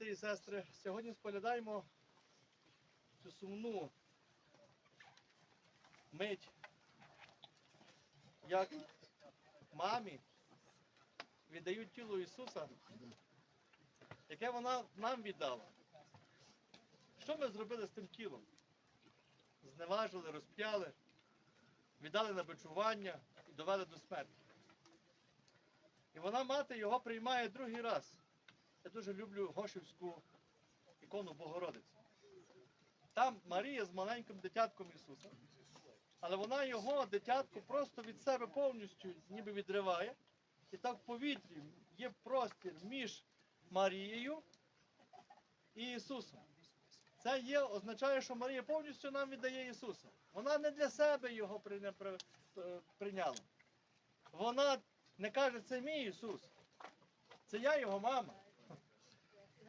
брати і сестри, сьогодні споглядаємо цю сумну мить, як мамі віддають тіло Ісуса, яке вона нам віддала. Що ми зробили з тим тілом? Зневажили, розп'яли, віддали на бичування і довели до смерті. І вона мати його приймає другий раз. Я дуже люблю Гошівську ікону Богородиці. Там Марія з маленьким дитятком Ісуса. Але вона його, дитятко, просто від себе повністю ніби відриває. І так в повітрі є простір між Марією і Ісусом. Це є, означає, що Марія повністю нам віддає Ісуса. Вона не для себе його е, прийняла. Вона не каже, це мій Ісус. Це я його мама.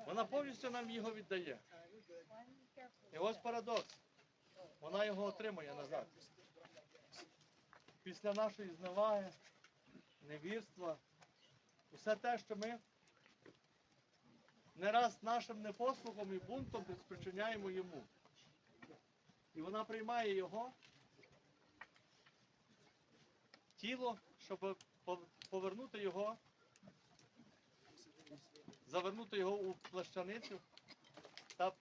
Вона повністю нам його віддає. І ось парадокс. Вона його отримує назад. Після нашої зневаги, невірства, усе те, що ми не раз нашим непослухом і бунтом спричиняємо йому. І вона приймає його тіло, щоб повернути його, завернути його у плащаницю та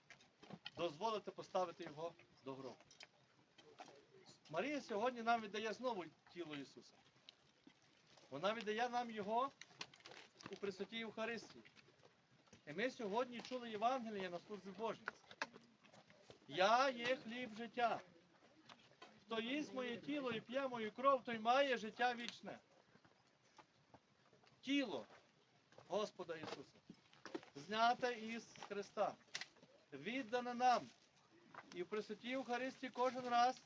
дозволити поставити його до гробу. Марія сьогодні нам віддає знову тіло Ісуса. Вона віддає нам його у Пресвятій Євхаристії. І ми сьогодні чули Євангеліє на службі Божій. Я є хліб життя. Хто їсть моє тіло і п'є мою кров, той має життя вічне. Тіло Господа Ісуса, зняте із Христа, віддане нам. І в Пресвятій Євхаристії кожен раз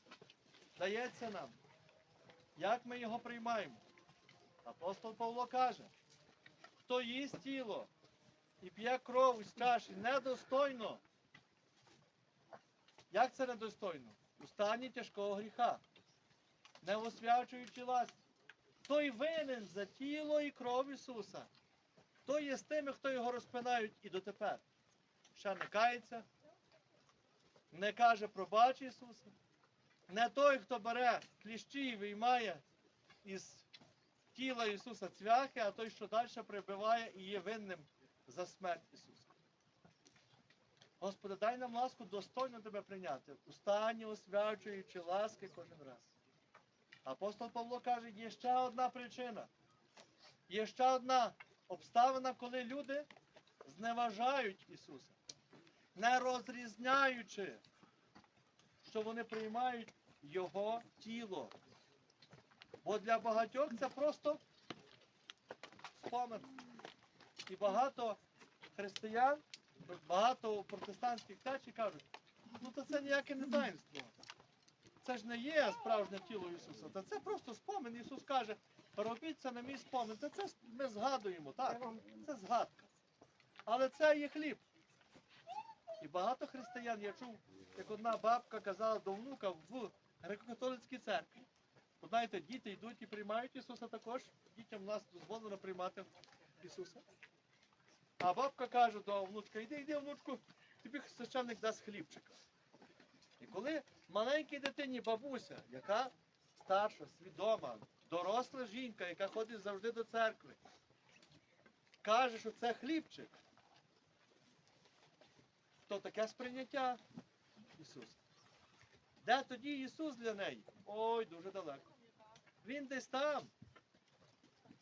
дається нам. Як ми його приймаємо? Апостол Павло каже, хто їсть тіло і п'є кров із чаші недостойно. Як це недостойно? У стані тяжкого гріха, не освячуючи ласть. Той винен за тіло і кров Ісуса. Той є з тими, хто його розпинають і дотепер. Ще не кається, не каже пробач Ісуса. Не той, хто бере кліщі і виймає із тіла Ісуса цвяхи, а той, що далі прибиває і є винним за смерть Ісуса. Господи, дай нам ласку достойно Тебе прийняти, у стані освячуючи ласки кожен раз. Апостол Павло каже, є ще одна причина. Є ще одна обставина, коли люди зневажають Ісуса, не розрізняючи, що вони приймають Його тіло. Бо для багатьох це просто спомин. І багато християн, багато протестантських течій кажуть, ну то це ніяке не таїнство. Це ж не є справжнє тіло Ісуса. Та це просто спомин. Ісус каже, робіть це на мій спомин. Це, це ми згадуємо, так. Це згадка. Але це є хліб. І багато християн, я чув, як одна бабка казала до внука в греко-католицькій церкві. От знаєте, діти йдуть і приймають Ісуса також. Дітям в нас дозволено приймати Ісуса. А бабка каже до внучка, йди, йди, внучку, тобі священник дасть хлібчика. І коли маленькій дитині бабуся, яка старша, свідома, доросла жінка, яка ходить завжди до церкви, каже, що це хлібчик, то таке сприйняття Ісуса. Де тоді Ісус для неї? Ой, дуже далеко. Він десь там.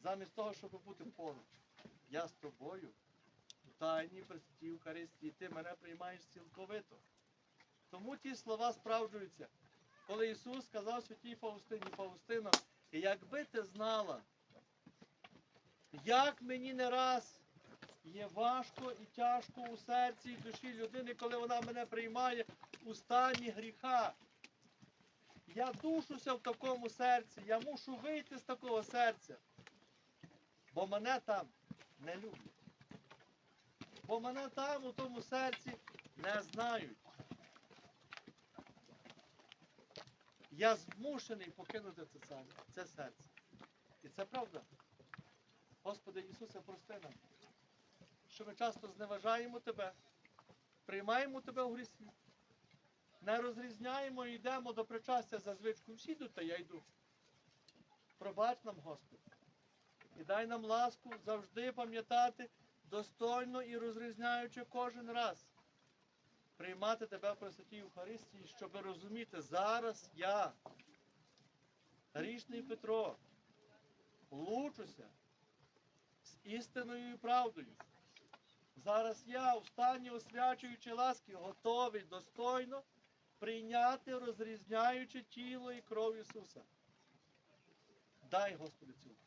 Замість того, щоб бути поруч. Я з тобою. У тайній пресвятій Евхаристії, ти мене приймаєш цілковито. Тому ті слова справджуються. Коли Ісус сказав святій Фаустині, Фаустина, якби ти знала, як мені не раз є важко і тяжко у серці і душі людини, коли вона мене приймає у стані гріха. Я душуся в такому серці, я мушу вийти з такого серця. Бо мене там не люблять. Бо мене там у тому серці не знають. Я змушений покинути це, це, це серце. І це правда. Господи Ісусе, прости нам, що ми часто зневажаємо тебе, приймаємо тебе у грісі, не розрізняємо і йдемо до причастя за звичкою. Всі йдуть, та я йду. Пробач нам, Господи. І дай нам ласку завжди пам'ятати достойно і розрізняючи кожен раз. Приймати тебе в Пресвятій Євхаристії, щоб розуміти, зараз я, грішний Петро, лучуся з істиною і правдою. Зараз я, у стані освячуючи ласки, готовий достойно прийняти, розрізняючи тіло і кров Ісуса. Дай, Господи, цю ласку.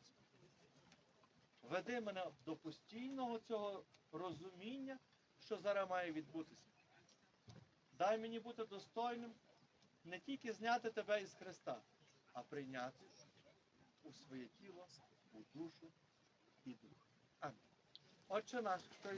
Веди мене до постійного цього розуміння, що зараз має відбутися. Дай мені бути достойним не тільки зняти тебе із Христа, а прийняти у своє тіло, у душу і дух. Амінь. Отче наш, хто